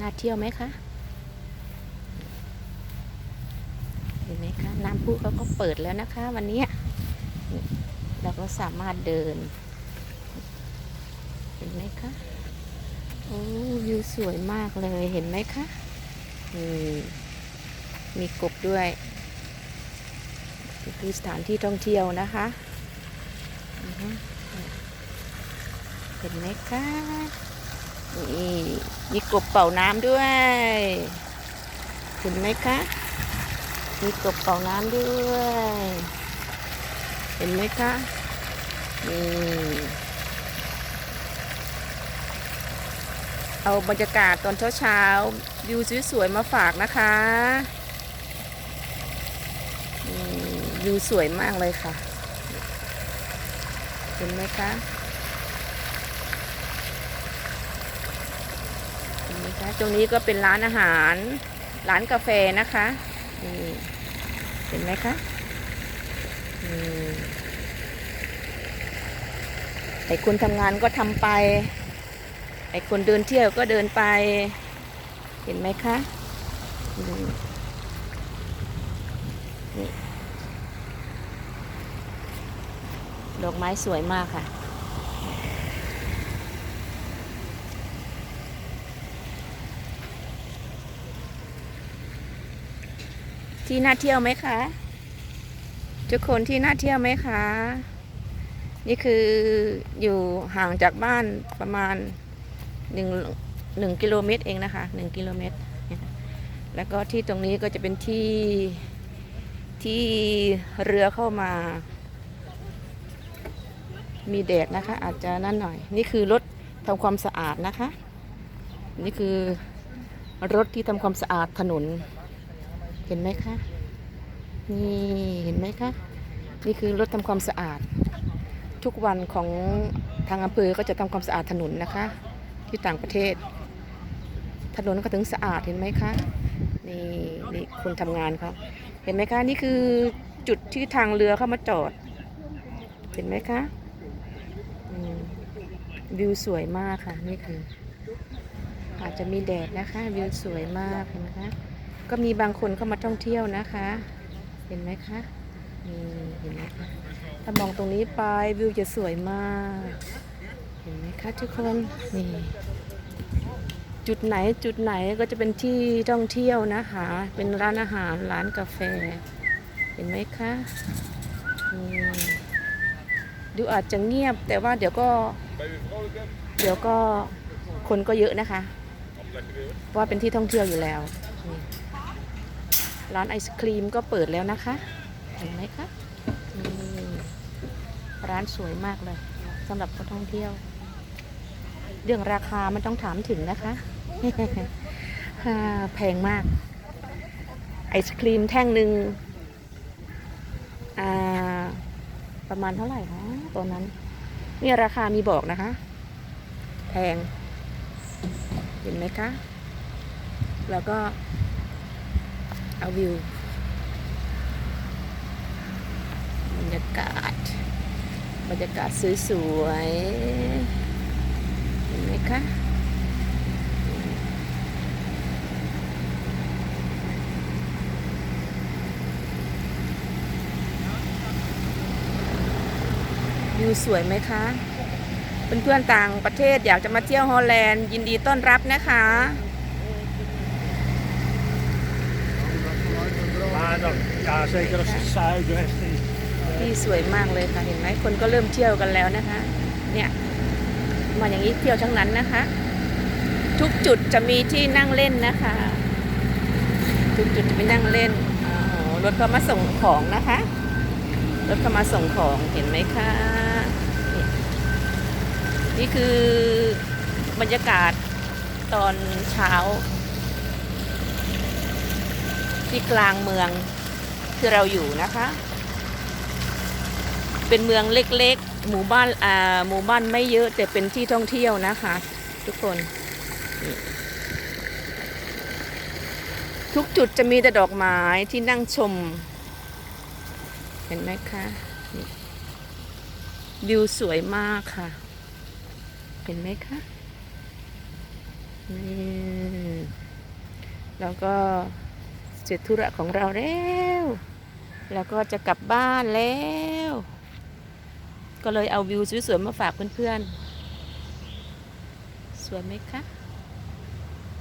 น่าเที่ยวไหมคะ เห็นไหมคะ น้ำพุเขาก็เปิดแล้วนะคะ วันนี้เราก็สามารถเดิน เห็นไหมคะ โอ้วิวสวยมากเลยเห็นไหมคะมีมีกบด้วย คือสถานที่ท่องเที่ยวนะคะเห็นไหมคะ นี่มีกบเป่าน้ำด้วย เห็นไหมคะ มีกบเป่าน้ำด้วย เห็นไหมคะนี่เอาบรรยากาศตอนเช้าๆวิวสวยๆมาฝากนะคะวิวสวยมากเลยค่ะ เห็นไหมคะ เห็ นะตรงนี้ก็เป็นร้านอาหาร ร้านกาแฟนะคะนี่เห็นไหมคะไอ้คนทำงานก็ทำไป ไอ้คนเดินเที่ยวก็เดินไป เห็นไหมคะนี่ดอกไม้สวยมากค่ะ ที่น่าเที่ยวไหมคะ ทุกคนที่น่าเที่ยวไหมคะ นี่คืออยู่ห่างจากบ้านประมาณหนึ่งหนึ่งกิโลเมตรเองนะคะหนึ่งกิโลเมตร แล้วก็ที่ตรงนี้ก็จะเป็นที่ที่เรือเข้ามา มีแดดนะคะ อาจจะนั่นหน่อย นี่คือรถทำความสะอาดนะคะ นี่คือรถที่ทำความสะอาดถนน เห็นไหมคะ นี่เห็นไหมคะ นี่คือรถทำความสะอาด ทุกวันของทางอำเภอก็จะทำความสะอาดถนนนะคะ ที่ต่างประเทศ ถนนก็ถึงสะอาดเห็นไหมคะ นี่นี่คนทำงานเขาเห็นไหมคะ นี่คือจุดที่ทางเรือเข้ามาจอด เห็นไหมคะมวิวสวยมากค่ะ นี่คือ อาจจะมีแดดนะคะ วิวสวยมากเห็นไหมคะ ก็มีบางคนเข้ามาท่องเที่ยวนะคะ เห็นไหมคะนี่เห็นไหมคะถ้ามองตรงนี้ไปวิวจะสวยมาก เห็นไหมคะทุกคนนี่จุดไหนจุดไหนก็จะเป็นที่ท่องเที่ยวนะคะ เป็นร้านอาหารร้านกาแฟ เห็นไหมคะอืมดูอาจจะเงียบแต่ว่าเดี๋ยวก็ เดี๋ยวก็คนก็เยอะนะคะเพราะว่าเป็นที่ท่องเที่ยวอยู่แล้ว ร้านไอศครีมก็เปิดแล้วนะคะ เห็นไหมคะนี่ร้านสวยมากเลยสำหรับคนท่องเที่ยว เรื่องราคามันต้องถามถึงนะคะแพงมาก ไอศครีมแท่งหนึ่งประมาณเท่าไหร่คะตอนนั้นนี่ราคามีบอกนะคะ แพง เห็นไหมคะ แล้วก็ เอาวิวบรรยากาศ บรรยากาศสวยๆ เห็นไหมคะวิวสวยไหมคะ เพื่อนๆต่างประเทศอยากจะมาเที่ยวฮอลแลนด์ ยินดีต้อนรับนะคะ Ja, dan, ja, zeker als het zuiden is. ที่สวยมากเลยค่ะเห็นไหมคนก็เริ่มเที่ยวกันแล้วนะคะ เนี่ยมาอย่างนี้เที่ยวทั้งนั้นนะคะ ทุกจุดจะมีที่นั่งเล่นนะคะ ทุกจุดจะมีนั่งเล่นอ๋อรถเขามาส่งของนะคะรถเขามาส่งของเห็นไหมคะนี่คือบรรยากาศตอนเช้า ที่กลางเมืองที่เราอยู่นะคะ เป็นเมืองเล็กๆ หมู่บ้านอ่าหมู่บ้านไม่เยอะแต่เป็นที่ท่องเที่ยวนะคะ ทุกคน ทุกจุดจะมีแต่ดอกไม้ที่นั่งชม เห็นไหมคะวิวสวยมากค่ะ เห็นไหมคะนี่แล้วก็ ร็จธุระของเราแล้ว แล้วก็จะกลับบ้านแล้ว ก็เลยเอาวิวสวยๆมาฝากเพื่อนๆ สวยไหมคะ